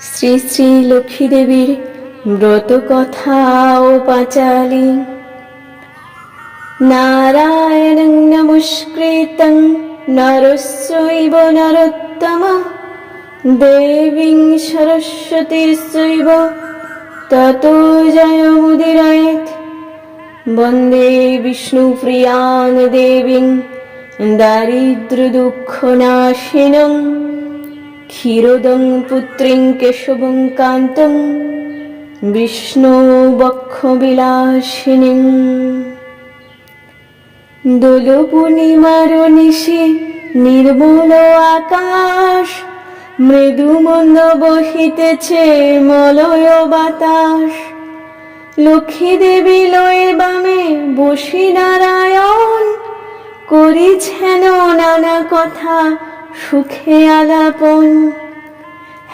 শ্রী শ্রী লক্ষ্মী দেবীর ব্রত কথা ও পাঁচালী। নারায়ণং নমস্কৃতং, নরস্যৈব নরোত্তম। দেবীং সরস্বতীশ্চৈব ততো জয়মুদিরয়েৎ বন্দে বিষ্ণুপ্রিয়াং দেবীং দারিদ্র্যদুঃখনাশিনং ক্ষীরোদং পুত্রিং কেশবং কান্তং বিষ্ণু বক্ষবিলাসিনীং দোল পূর্ণিমার নিশি নির্মল আকাশ মৃদু মন্দ বহিতেছে মলয় বাতাস। লক্ষ্মী দেবী লয়ে বামে বসি নারায়ণ করিছেন নানা কথা সুখে আলাপন।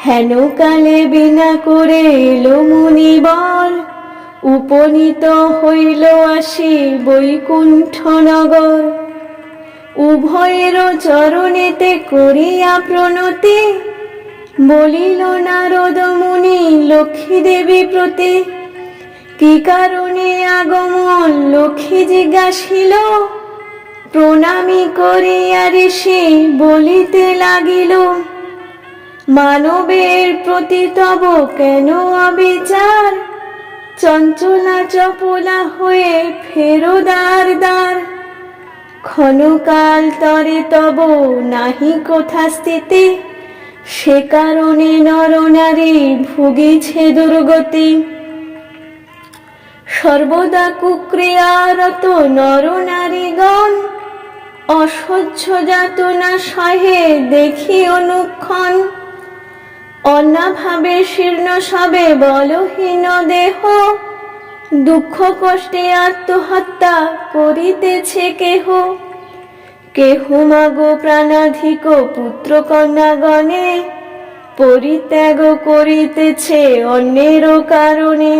হেন কালে বিনা করে এলো মুনিবর উপনীত হইল আসি বৈকুণ্ঠ নগর। উভয়ের চরণেতে করিয়া প্রণতি। বলিল, নারদ মুনি, লক্ষ্মী দেবী প্রতি। কি কারণে আগমন লক্ষ্মী জিজ্ঞাসিল? প্রণামী করিয়া ঋষি বলিতে লাগিল, মানবের প্রতি তব কেন অবিচার? চঞ্চলা চপলা হয়ে ফেরো দ্বার দ্বার। ক্ষণকাল তরে তব নাহি কোথা স্থিতি? সে কারণে নরনারী ভুগিছে দুর্গতি। সর্বদা কুক্রিয়ারত নরনারীগণ অসহ্য যাতনা সহে দেখি অনুক্ষণ। অন্নাভাবে শীর্ণ সবে বলহীন দেহ। দুঃখ কষ্টে আত্মহত্যা করিতেছে কেহ। কেহ মাগো প্রাণাধিক পুত্র কন্যাগণে পরিত্যাগ করিতেছে অন্যের কারণে।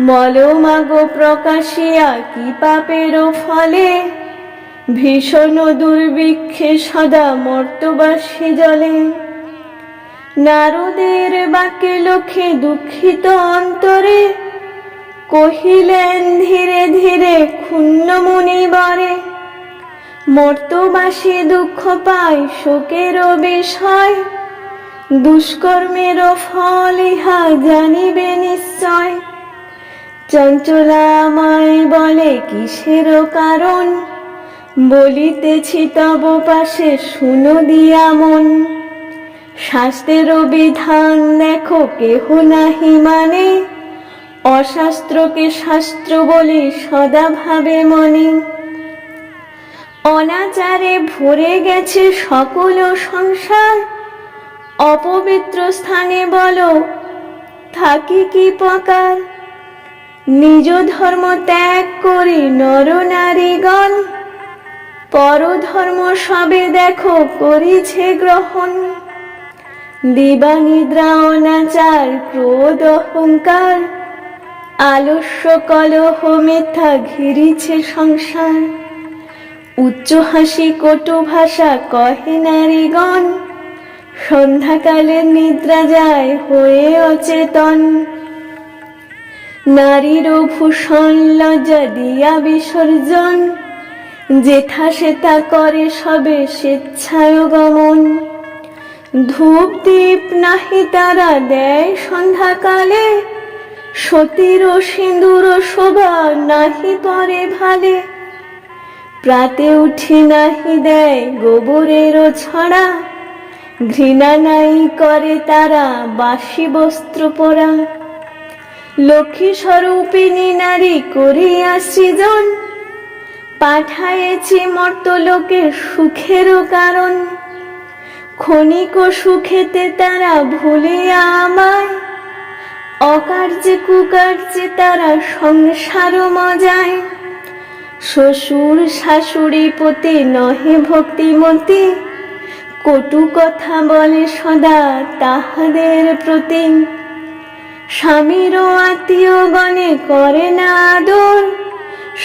মলমাগো প্রকাশিয়া কি পাপেরও ফলে? ভীষণ দুর্ভিক্ষে সদা মর্তবাসী জলে। নারদের বাকে লক্ষ্যে দুঃখিত অন্তরে কহিলেন ধীরে ধীরে ক্ষুণ্ণ মুনিবরে মর্তবাসী দুঃখ পায় শোকেরও বিষয়, দুষ্কর্মেরও ফল ইহা জানিবে নিশ্চয়। চঞ্চলামায় বলে কিসেরও কারণ? বলিতেছি তব পাশে শুনো দিয়া মন। শাস্ত্রেরও বিধান দেখো কেহ নাহি মানে। অশাস্ত্রকে শাস্ত্র বলি সদা ভাবে মনে। অনাচারে ভরে গেছে সকল সংসার। অপবিত্র স্থানে বলো, থাকি কি প্রকার নিজ ধর্ম ত্যাগ করি নরনারীগণ পরধর্ম সবে দেখো করিছে গ্রহণ। দিবানিদ্রা অনাচার, ক্রোধ অহংকার। আলস্য কলহ মিথ্যা ঘিরিছে সংসার। উচ্চ হাসি কটু ভাষা কহে নারীগণ, সন্ধ্যাকালে নিদ্রা যায় হয়ে অচেতন। নারীর ভূষণ লজ্জা দিয়া বিসর্জন। যেথা সেথা করে সবে স্বেচ্ছায় গমন ধূপ দীপ নাহি তারা দেয় সন্ধ্যাকালে, সতীর সিঁদুর শোভা নাহি পরে ভালে। প্রাতে উঠি নাহি দেয় গোবরের ছড়া, ঘৃণা নাই করে তারা বাসি বস্ত্র পরা। লক্ষ্মী স্বরূপিণী নারী করিয়া সৃজন পাঠায়েছি মর্তলোকে সুখেরও কারণ। ক্ষণিক সুখেতে তারা ভুলিয়া আমায়। অকার্যে কুকার্যে তারা সংসার মজায়। শ্বশুর শাশুড়ি পতি নহে ভক্তিমতী। কটু কথা বলে সদা তাহাদের প্রতি। স্বামীরও আত্মীয় গণে করে না আদর।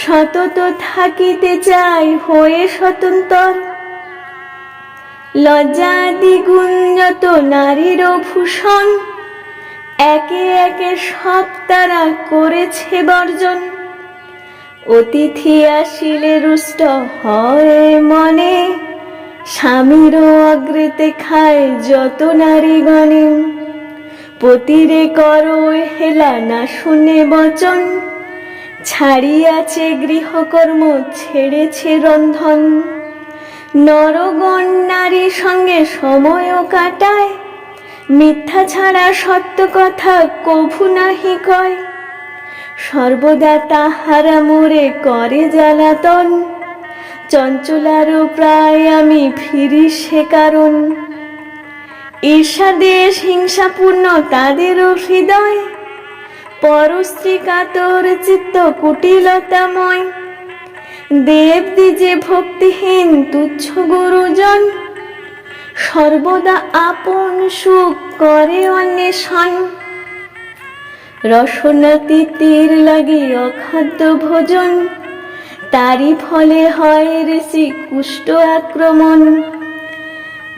সতত থাকিতে চাই হয়ে স্বতন্ত্র। লজ্জা দ্বিগুণ যত নারীর ভূষণ একে একে সব তারা করেছে বর্জন। অতিথি আসিলে রুষ্ট হয় মনে, স্বামীর অগ্রেতে খায় যত নারীগণে। পতিরে করো হেলা না শুনে বচন। ছাড়িয়াছে গৃহকর্ম, ছেড়েছে রন্ধন। নরগণ নারীর সঙ্গে সময়ও কাটায়। মিথ্যা ছাড়া সত্য কথা কভু নাহি কয়। সর্বদা তাহারা মোরে করে জ্বালাতন। চঞ্চলারও প্রায় আমি ফিরি সে কারণ। ঈর্ষা দেশ হিংসাপূর্ণ তাদেরও হৃদয়। পরস্ত্রী কাতর চিত্ত কুটিলতাময়। দেব দিজে ভক্তিহীন তুচ্ছ গুরুজন, সর্বদা আপন সুখ করে অন্বেষণ। রসনা তিতির লাগে অখাদ্য ভোজন, তারই ফলে হয় ঋষি কুষ্ঠ আক্রমণ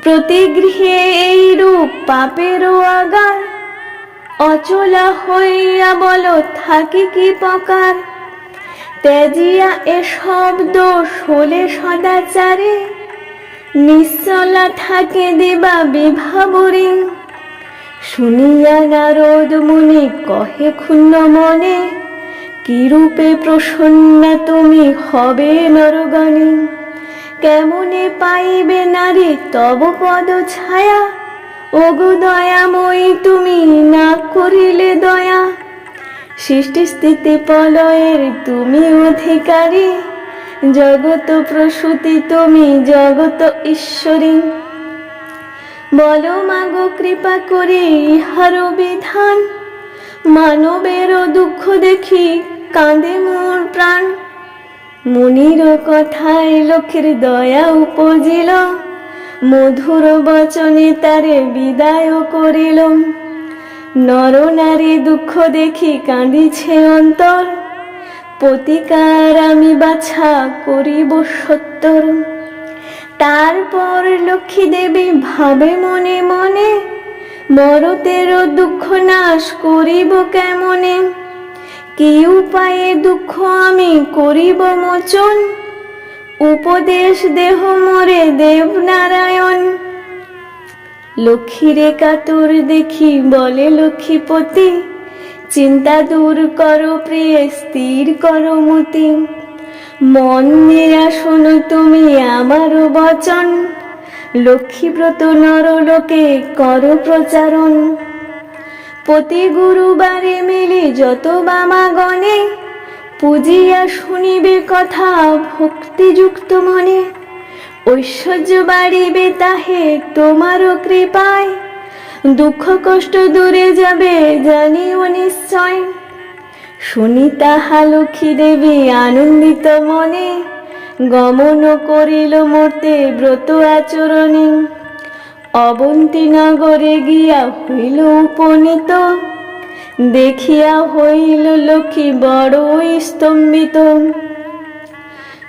প্রতিগৃহে এই রূপ পাপেরও আগার। অচলা হইয়া বল থাকি কি প্রকার? তেজিয়া এ শব্দ শোলে সদাচারে। নিশ্চলা থাকে দেবা বিভাবরী। শুনিয়া নারদ মুনি কহে ক্ষুণ্ণ মনে কিরূপে প্রসন্না তুমি হবে নরগণে? কেমনে পাইবে নারী তব পদ ছায়া? ওগো দয়াময়ী তুমি না করিলে দয়া। সৃষ্টি স্থিতি প্রলয়ের তুমি অধিকারী। জগত প্রসূতি তুমি জগত ঈশ্বরী। বলো মাগো, কৃপা করে ইহার বিধান। মানবেরও দুঃখ দেখি কাঁদে মোর প্রাণ। মুনির কথায় লক্ষ্মীর দয়া উপজিল। মধুর বচনে তারে বিদায় করিল নর নারী দুঃখ দেখি কাঁদিছে অন্তর। প্রতিকার আমি বাছা করিব সত্তর। তারপর লক্ষ্মী দেবী ভাবে মনে মনে মরতেরও দুঃখ নাশ করিব কেমনে? কি উপায়ে দুঃখ আমি করিব মোচন? উপদেশ দেহ মরে দেবনারায়ণ। লক্ষ্মীরে কাতর দেখি বলে লক্ষ্মীপতি, চিন্তা দূর করো প্রিয়, স্থির করো মতি। মন দিয়া শোনো তুমি আমারও বচন, লক্ষ্মীব্রত নরলোকে করো প্রচারণ। প্রতি গুরুবারে মিলি যত বামাগণে পুজিয়া শুনিবে কথা ভক্তিযুক্ত মনে, ঐশ্বর্য বাড়িবে তাহে তোমারও কৃপায়, দুঃখ কষ্ট দূরে যাবে জানিও নিশ্চয়। শুনি তাহা লক্ষ্মী দেবী আনন্দিত মনে, গমন করিল মূর্তে ব্রত আচরণে। অবন্তী নগরে গিয়া হইল উপনীত। দেখিয়া হইল লক্ষ্মী বড়ই স্তম্ভিত।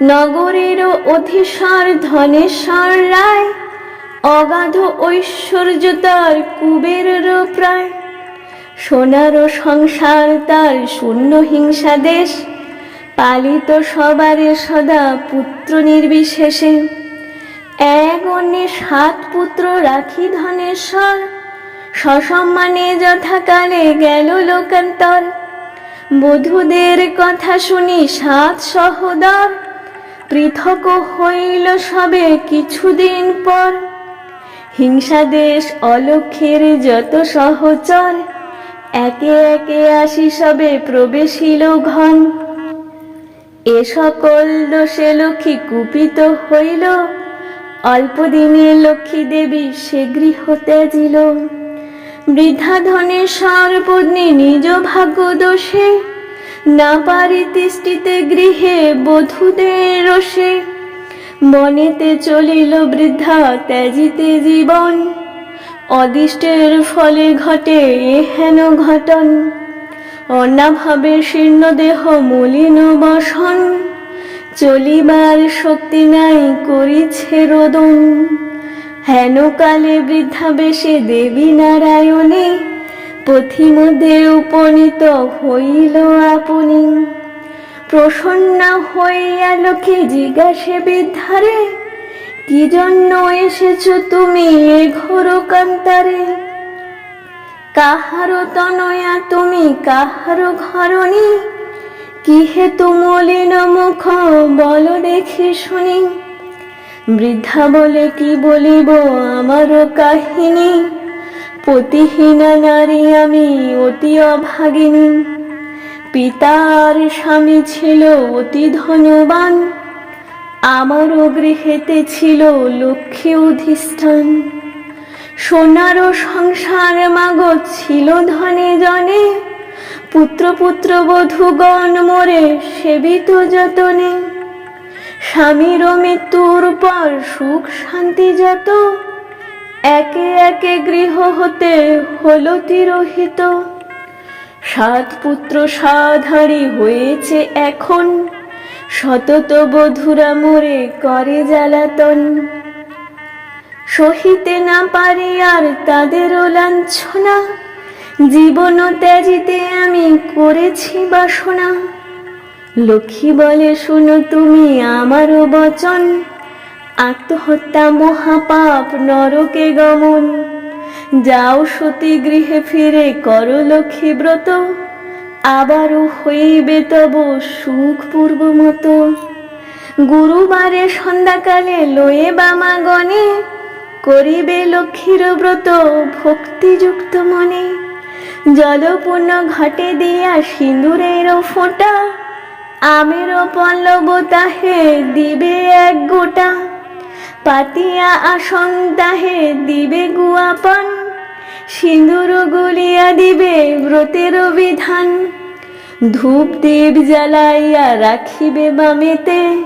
নগরের অধীশ্বর ধনেশ্বর রায়, অগাধ ঐশ্বর্য তার কুবেরের প্রায়। সোনার সংসার তার শূন্য হিংসা দেশ, পালিত সবারে সদা পুত্র নির্বিশেষে। এক অন্যে সাত পুত্র রাখি ধনেশ্বর সসম্মানে যথাকালে গেল লোকান্তর। বধূদের কথা শুনি সাত সহদর। পৃথক হইল সবে কিছুদিন পর। হিংসা দেশ অলক্ষের যত সহচর, একে একে আসি সবে প্রবেশিল ঘন। এ সকল দোষে লক্ষ্মী কুপিত হইল। অল্প দিনে লক্ষ্মী দেবী সে গৃহ ত্যাজিল বৃদ্ধা ধনের সর্বপত্নী নিজ ভাগ্য দোষে না পারি তিষ্ঠিতে গৃহে বধূদের রসে বনেতে চলিল বৃদ্ধা ত্যাজিতে জীবন, অদিষ্টের ফলে ঘটে এ হেন ঘটন। অনাভাবে শীর্ণ দেহ মলিন বসন, চলিবার শক্তি নাই করিছে রোদন। হেন কালে বৃদ্ধা বেশে দেবী নারায়ণী পথিমধ্যে উপনীত হইল আপনি। প্রসন্ন হইয়া লোকে জিজ্ঞাসে বৃদ্ধারে কি জন্য এসেছ তুমি এ ঘোর কান্তারে? কাহারো তনয়া তুমি কাহারো ঘরণী? কি হেতু মলিন মুখ বল দেখি শুনি? বৃদ্ধা বলে কি বলিব আমারও কাহিনী? পতিহীনা নারী আমি অতি অভাগিনী। পিতার স্বামী ছিল অতি ধনবান। আমারও গৃহেতে ছিল লক্ষ্মী অধিষ্ঠান। সোনারও সংসার মাগ ছিল ধনে জনে। পুত্র পুত্র বধূগণ মোরে সেবিত যতনে। স্বামীর মৃত্যুর পর সুখ শান্তি যত, একে একে গৃহ হতে হলো তিরোহিত। সাত পুত্র সাধারী হয়েছে এখন শতত বধুরা মোরে করে জ্বালাতন। সহিতে না পারি আর তাদেরও লাঞ্ছনা, জীবন ত্যাজিতে আমি করেছি বাসনা। লক্ষ্মী বলে, শুনো তুমি আমারও বচন। আত্মহত্যা মহাপাপ, নরকে গমন। যাও সতী গৃহে ফিরে, করো লক্ষ্মী ব্রত। আবারও হইবে তব সুখ পূর্ব মতো। গুরুবারে সন্ধ্যাকালে লয়ে বামাগণে করিবে লক্ষ্মীর ব্রত ভক্তিযুক্ত মনে। জলপূর্ণ ঘটে দিয়া সিঁদুরের ফোঁটা আমের পল্লব তাহে দিবে এক গোটা। পাতিয়া আসন তাহে দিবে গুয়াপান। সিঁদুর গুলিয়া দিবে ব্রতের বিধান। ধূপ দেব জ্বালাইয়া রাখিবে বামেতে।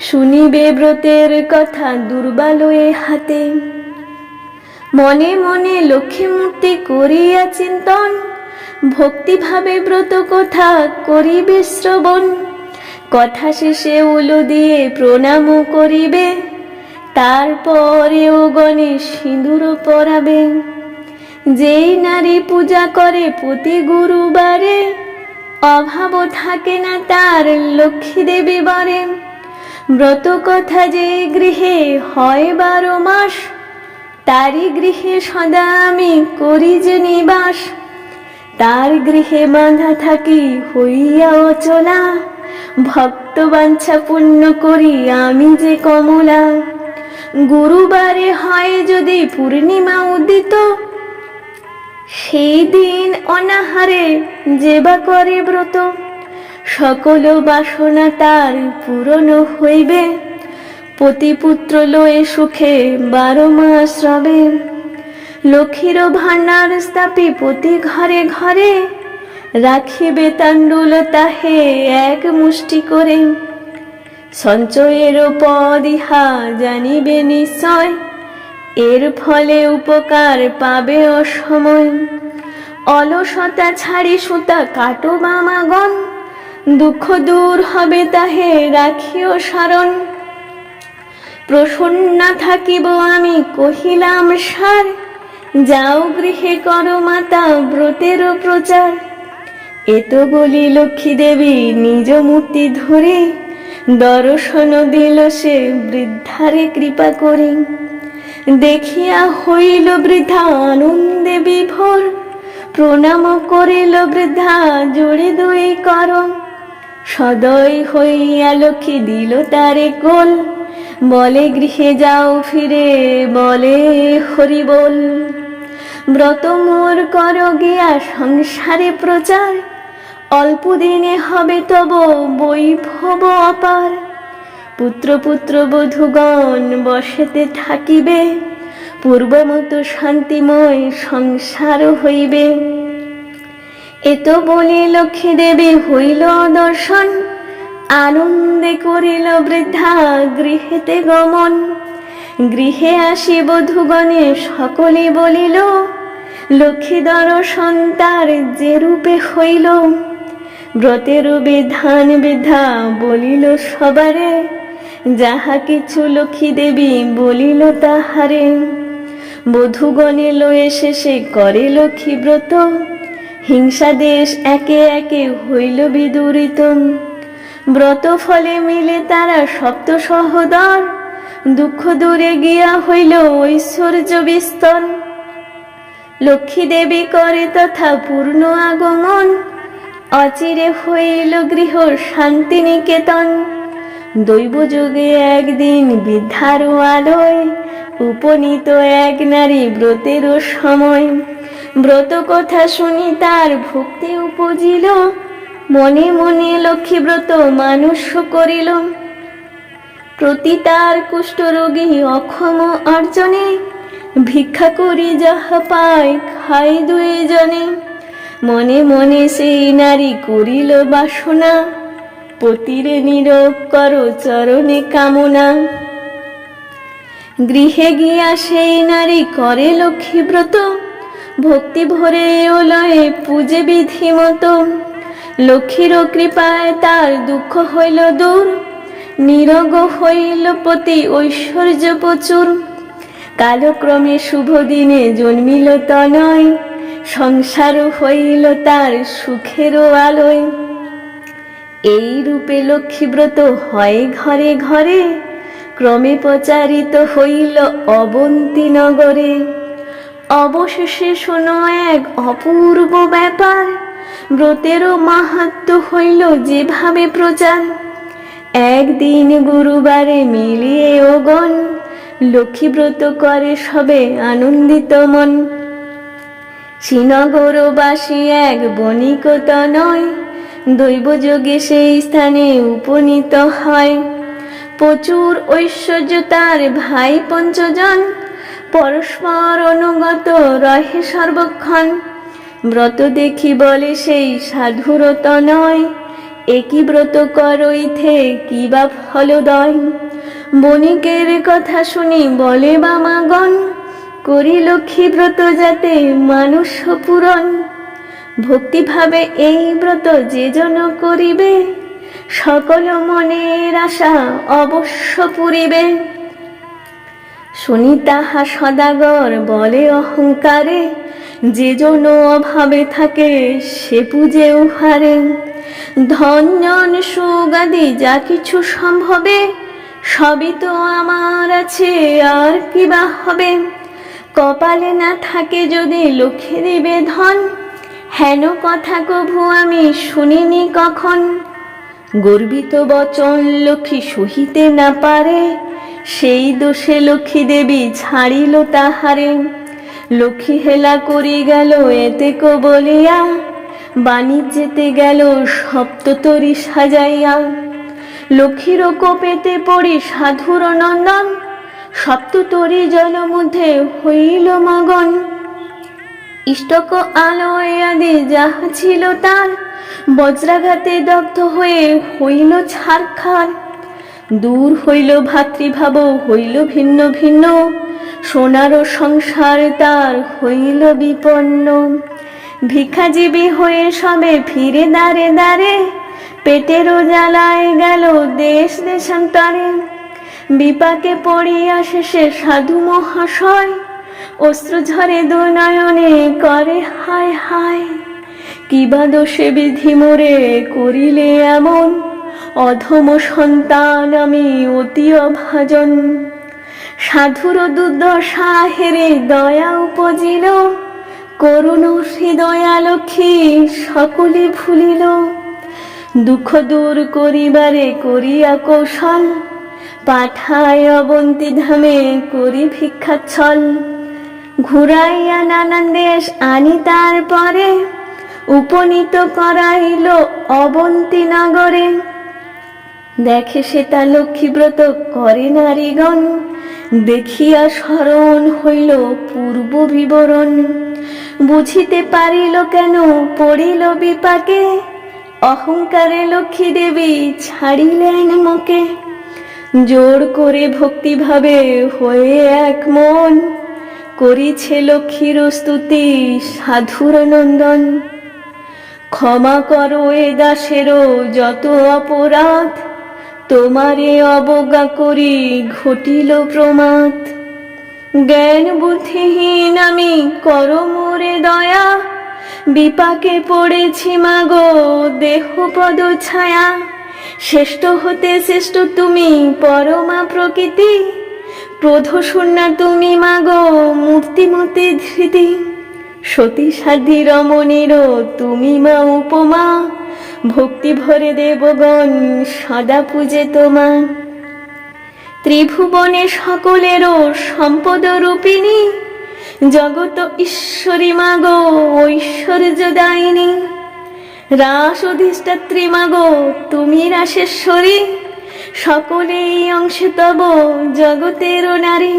শুনিবে ব্রতের কথা দুর্বালয়ে হাতে। মনে মনে লক্ষ্মী মূর্তি করিয়া চিন্তন। ভক্তিভাবে ব্রত কথা করিবে শ্রবণ। কথা শেষে উলু দিয়ে প্রণাম করিবে তারপরে ও গণেশ সিঁদুর পরাবে। যেই নারী পূজা করে প্রতি গুরুবারে, অভাব থাকে না তার লক্ষ্মী দেবী বারে। ব্রত কথা যে গৃহে হয় বারো মাস, তারই গৃহে সদা আমি করি যে নিবাস। তার গৃহে বাঁধা থাকি হইয়া অচলা ভক্ত বাঞ্ছা পূর্ণ করি আমি যে কমলা। গুরুবারে হয় যদি পূর্ণিমা উদিত সেই দিন অনাহারে যেবা করে ব্রত। সকল বাসনা তার পূরণ হইবে, পতিপুত্র লয়ে সুখে বারো মাস রবে। লক্ষ্মীর ভাণ্ডার স্থাপি প্রতি ঘরে ঘরে রাখিবে তাণ্ডুল তাহে এক মুষ্টি করে। সঞ্চয়ের পদ ইহা জানিবে নিশ্চয়, এর ফলে উপকার পাবে অসময়। অলসতা ছাড়ি সুতা কাটো বামাগণ দুঃখ দূর হবে তাহে রাখিও সারণ প্রসন্না থাকিব আমি কহিলাম সার, যাও গৃহে করো মাতা ব্রতেরও প্রচার। এত বলি লক্ষ্মী দেবী নিজ মূর্তি ধরে দর্শন দিল সে বৃদ্ধারে কৃপা করে। দেখিয়া হইল বৃদ্ধা আনন্দে বিভোর, প্রণাম করিল বৃদ্ধা জোড়ে দুই কর। সদয় হইয়া লক্ষ্মী দিল তারে কোল, বলে গৃহে যাও ফিরে, বলে হরি বল। ব্রত মোর কর গিয়া সংসারে প্রচার অল্প দিনে হবে তব বৈভব অপার। পুত্র পুত্র বধূগণ বসেতে থাকিবে, পূর্বমতো শান্তিময় সংসার হইবে। এত বলি লক্ষ্মী দেবী হইল দর্শন, আনন্দে করিল বৃদ্ধা গৃহেতে গমন। গৃহে আসি বধুগণে সকলে বলিল, লক্ষ্মী দর্শন তার যে রূপে হইল। ব্রতের বিধান বিধা বলিল সবারে, যাহা কিছু লক্ষ্মী দেবী বলিল তাহারে। বধূগণে লয়ে শেষে করে লক্ষ্মী ব্রত, হিংসা দেশ একে একে হইল বিদূরিত। ব্রত ফলে মিলে তারা সপ্ত সহদর, দুঃখ দূরে গিয়া হইল ঐশ্বর্য বিস্তর। লক্ষ্মী দেবী করে তথা পূর্ণ আগমন অচিরে হইল গৃহ শান্তি নিকেতন দৈব যুগে একদিন বিদ্যার আলোয়, উপনীত এক নারী ব্রতেরও সময়। ব্রত কথা শুনি তার ভক্তি উপজিল, মনে মনে লক্ষ্মী ব্রত মানুষ করিল। প্রতি তার কুষ্ঠরোগী অক্ষম অর্জনে, ভিক্ষা করি যাহা পায় খাই দুইজনে। মনে মনে সেই নারী করিল বাসনা। পতিরে নীরব কর চরণে কামনা। গৃহে গিয়া সেই নারী করে লক্ষ্মীব্রত ভক্তি ভরে ওলয়ে পূজে বিধি মতো। লক্ষ্মীর কৃপায় তার দুঃখ হইল দূর। নিরগ হইল পতি ঐশ্বর্য প্রচুর। কালক্রমে শুভ দিনে জন্মিল তনয়। সংসার হইল তার সুখেরও আলোয়। এই রূপে লক্ষ্মীব্রত হয় ঘরে ঘরে, ক্রমে প্রচারিত হইল অবন্তী নগরে। অবশেষে শোনো এক অপূর্ব ব্যাপার, ব্রতেরও মাহাত্ম হইল যেভাবে প্রচার। একদিন গুরুবারে মিলিয়ে ওগণ লক্ষ্মীব্রত করে সবে আনন্দিত মন। শ্রীনগরবাসী এক বণিকত নয়, দৈবযোগে সেই স্থানে উপনীত হয়। প্রচুর ঐশ্বর্য তার ভাই পঞ্চজন, পরস্পর অনুগত রহে সর্বক্ষণ। ব্রত দেখি বলে সেই সাধুরত নয়, একই ব্রত করইথে কি বা ফলদয়? বণিকের কথা শুনি বলে বামাগণ করি লক্ষ্মী ব্রত যাতে মানুষ পূরণ। ভক্তিভাবে এই ব্রত যে জন করিবে, সকল মনের আশা অবশ্য পুরিবে। শুনি তাহা সদাগর বলে অহংকারে, যে জন অভাবে থাকে সে পুজে উহারে। ধনজন সুগাদি যা কিছু সম্ভবে, সবই তো আমার আছে, আর কি বা হবে? কপালে না থাকে যদি লক্ষ্মী দেবে ধন হেন কথা কভু আমি শুনিনি কখন। গর্বিত বচন লক্ষ্মী সহিতে না পারে। সেই দোষে লক্ষ্মী দেবী ছাড়িল তাহারে। লক্ষ্মী হেলা করি গেল এতে কো বলিয়া বাণিজ্যেতে গেল সপ্ততরি সাজাইয়া। লক্ষ্মীর কোপেতে পড়ি সাধুর নন্দন। সপ্ততরি জল মধ্যে হইল মগন। ইষ্টক আলোয় আদি যাহা ছিল তার, বজ্রাঘাতে দগ্ধ হয়ে হইল ছারখার। দূর হইল ভাতৃভাব, হইল ভিন্ন ভিন্ন, সোনার সংসার তার হইল বিপন্ন। ভিক্ষাজীবী হয়ে সবে ফিরে দাঁড়ে দাঁড়ে পেটেরও জ্বালায় গেল দেশ দেশান্তরে। বিপাকে পড়িয়া শেষে সাধু মহাশয় অস্ত্র ঝরে দুনয়নে করে, হায় হায়। কিবা দোষে বিধি মোরে করিলে এমন? অধম সন্তান আমি অতি অভাজন। সাধুর দুর্দশা হেরে দয়া উপজিল। করুণ হৃদয়া লক্ষ্মী সকলে ভুলিল। দুঃখ দূর করিবারে করিয়া কৌশল। পাঠায় অবন্তী ধামে করি ভিক্ষাচ্ছল ঘুরাইয়া নানান দেশ আনি তারপরে উপনীত করাইল অবন্তী নগরে। দেখে সে তা লক্ষ্মীব্রত করে নারীগণ। দেখিয়া স্মরণ হইল পূর্ব বিবরণ। বুঝিতে পারিল কেন পড়িল বিপাকে। অহংকারে লক্ষ্মী দেবী ছাড়িলেন মুখে জোর করে ভক্তিভাবে হয়ে এক মন করিছে লক্ষ্মীর স্তুতি সাধুর নন্দন। ক্ষমা করো এ দাসেরও যত অপরাধ, তোমারে অবজ্ঞা করি ঘটিল প্রমাদ। জ্ঞান বুদ্ধিহীন আমি কর মোরে দয়া, বিপাকে পড়েছি মাগো দেহ পদ ছায়া। শ্রেষ্ঠ হতে শ্রেষ্ঠ তুমি, পরমা প্রকৃতি। প্রধশূন্যা তুমি মাগো, মূর্তিমতি ধৃতি। সতী সাধি রমণীর তুমি মা উপমা। ভক্তি ভরে দেবগণ, সদা পূজে তোমা। ত্রিভুবনে সকলেরও সম্পদ রূপিণী। জগত ঈশ্বরী মাগো, ঐশ্বর্য দায়িনী। রাস মাগো তুমি রাসেশ্বরী। সকলেই অংশে তব জগতের নারী।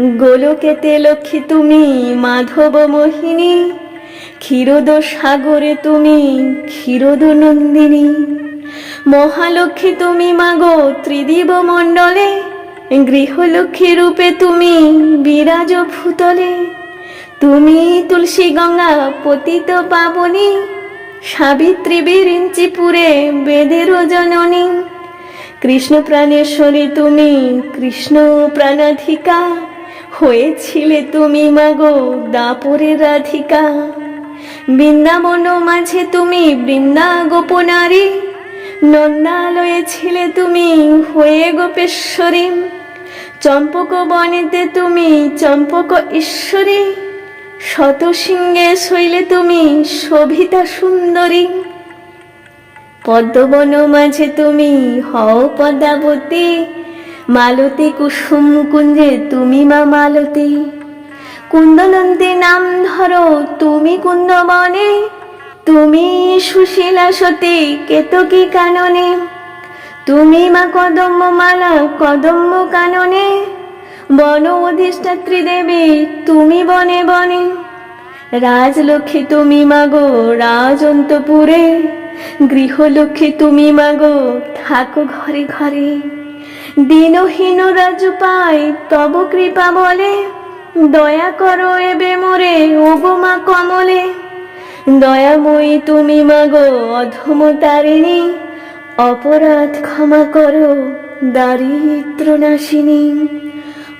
গোলকেতে লক্ষ্মী তুমি, মাধব মোহিনী। ক্ষীরোদ সাগরে তুমি ক্ষীরোদ নন্দিনী মহালক্ষ্মী তুমি মাগো, ত্রিদিব মণ্ডলে। গৃহলক্ষ্মী রূপে তুমি, বিরাজ ভূতলে। তুমি তুলসী গঙ্গা, পতিত পাবনী। সাবিত্রী বিরিঞ্চিপুরে বেদের জননী। কৃষ্ণ প্রাণেশ্বরী তুমি, কৃষ্ণ প্রাণাধিকা। হয়েছিলে তুমি মাগো দাপরের রাধিকা। বৃন্দাবন মাঝে তুমি বৃন্দা গোপনারী নন্দালয়ে ছিলে তুমি হয়ে গোপেশ্বরী। চম্পক বনেতে তুমি চম্পক ঈশ্বরী। শত সিংহে শৈলে তুমি শোভিতা সুন্দরী। পদ্মবন মাঝে তুমি হও পদ্মাবতী। মালতী কুসুম কুঞ্জে তুমি মা মালতী। কুন্দনন্দী নাম ধরো তুমি কুন্দবনে। তুমি সুশীলা সতী কেতকী কাননে। তুমি মা কদম্ব মালা কদম্ব কাননে। বন অধিষ্ঠাত্রী দেবী তুমি বনে বনে। রাজলক্ষ্মী তুমি মাগো রাজন্তপুরে, গৃহলক্ষ্মী তুমি মাগো থাকো ঘরে ঘরে। দিনহীন রাজু পাই তব কৃপা বলে, দয়া করো এবে মোরে ওগো মা কমলে। দয়াময়ী তুমি মাগো অধম তারিণী অপরাধ ক্ষমা করো দারিদ্র নাশিনী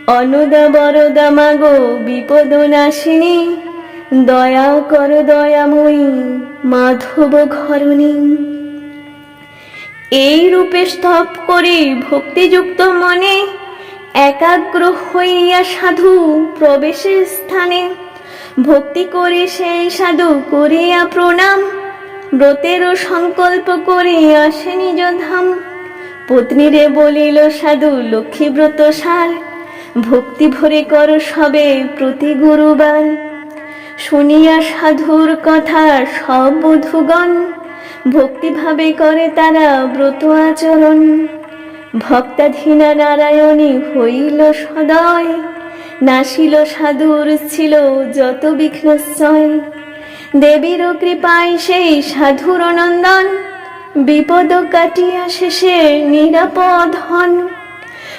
অনদা বরদা মাগো, বিপদ নাশিনী। দয়া কর দয়াময়ী, মাধব ঘরণী। এই রূপে স্তব করি ভক্তিযুক্ত মনে একাগ্র হইয়া সাধু প্রবেশের স্থানে। ভক্তি করে সেই সাধু করিয়া প্রণাম। ব্রতেরও সংকল্প করে আসে নিজ ধাম। পত্নীরে বলিল, সাধু লক্ষ্মীব্রত সার। ভক্তি ভরে কর সবে প্রতি গুরুবার। শুনিয়া সাধুর কথা সব বধুগণ ভক্তিভাবে করে তারা ব্রত আচরণ। ভক্তাধীনা নারায়ণী হইল সদয়, নাসিল সাধুর ছিল যত বিঘ্নশ্চয়। দেবীর কৃপায় সেই সাধুর নন্দন, বিপদ কাটিয়া শেষে নিরাপদ হন।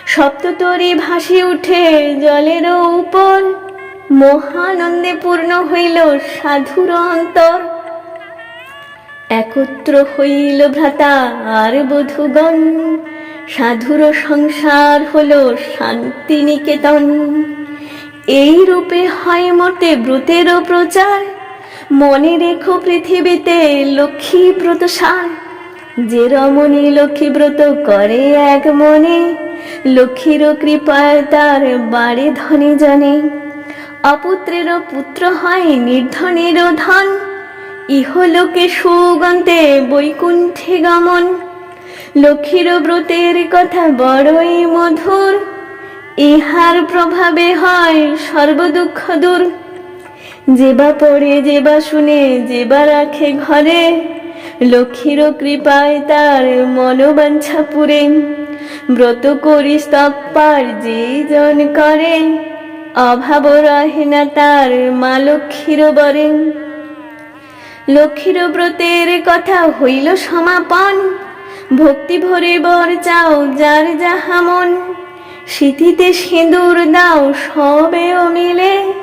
সপ্ততরী ভাসি উঠে জলের উপর। মহানন্দে পূর্ণ হইল সাধুর অন্তর। একত্র হইল ভ্রাতা আর বধুগণ। সাধুর সংসার হল শান্তি নিকেতন এই রূপে হয় মতে ব্রতেরও প্রচার। মনে রেখো পৃথিবীতে লক্ষ্মী ব্রত সার যে রমণী লক্ষ্মী ব্রত করে এক মনে লক্ষ্মীর কৃপায় তার বাড়ি ধনে জানে। অপুত্রেরও পুত্র হয় নির্ধনেরও ধন। ইহলোকে সুগন্তে বৈকুণ্ঠে গমন। লক্ষ্মীর ব্রতের কথা বড়ই মধুর। ইহার প্রভাবে হয় সর্বদুঃখ দূর। যেবা পড়ে যেবা শুনে যেবা রাখে ঘরে। লক্ষ্মীর কৃপায় তার মনোবাঞ্ছা পুরে ব্রত করি স্তপ্পার যে জন করে। অভাব রহে না তার, মা লক্ষ্মীর বরে। লক্ষ্মীর ব্রতের কথা হইল সমাপন। ভক্তি ভরে বর চাও যার যাহা মন। স্মৃতিতে সিঁদুর দাও সবে মিলে।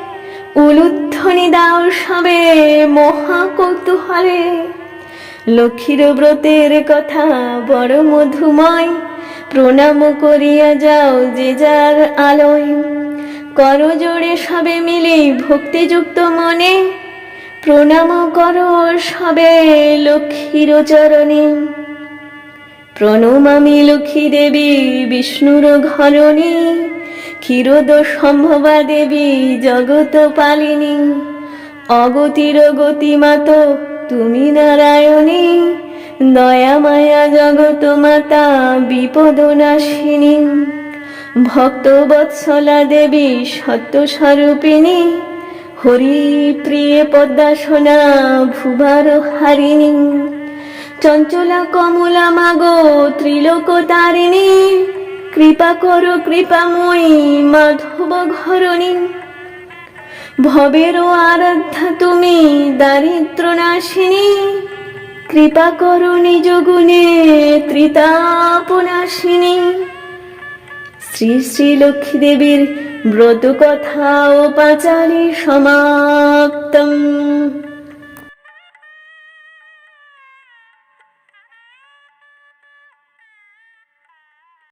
উলুধ্বনি দাও সবে মহা কৌতূহলে লক্ষ্মীর ব্রতের কথা বড় মধুময়। প্রণাম করিয়া যাও যে যার আলোয়। কর জোড়ে সবে মিলে ভক্তিযুক্ত মনে। প্রণাম কর সবে লক্ষ্মীর চরণে। প্রণমামি লক্ষ্মী দেবী বিষ্ণুর ঘরণী। ক্ষীরোদ সম্ভবা দেবী জগত পালিনী। অগতির গতিমাত তুমি নারায়ণী। দয়া মায়া জগত মাতা, বিপদ নাশিনী। ভক্ত বৎসলা দেবী, সত্য স্বরূপিণী। হরি প্রিয় পদ্মাসনা ভুবার হারিণী। চঞ্চলা কমলা মাগো, ত্রিলোক তারিণী। কৃপা করো কৃপাময়ী মাধব ঘরণী। ভবের আরাধ্যা তুমি, দারিদ্র নাশিনী। কৃপা করো নিজ ত্রিতাপনাশিনী। শ্রী শ্রী লক্ষ্মী দেবীর ব্রত কথা ও পাঁচালী সমাপ্ত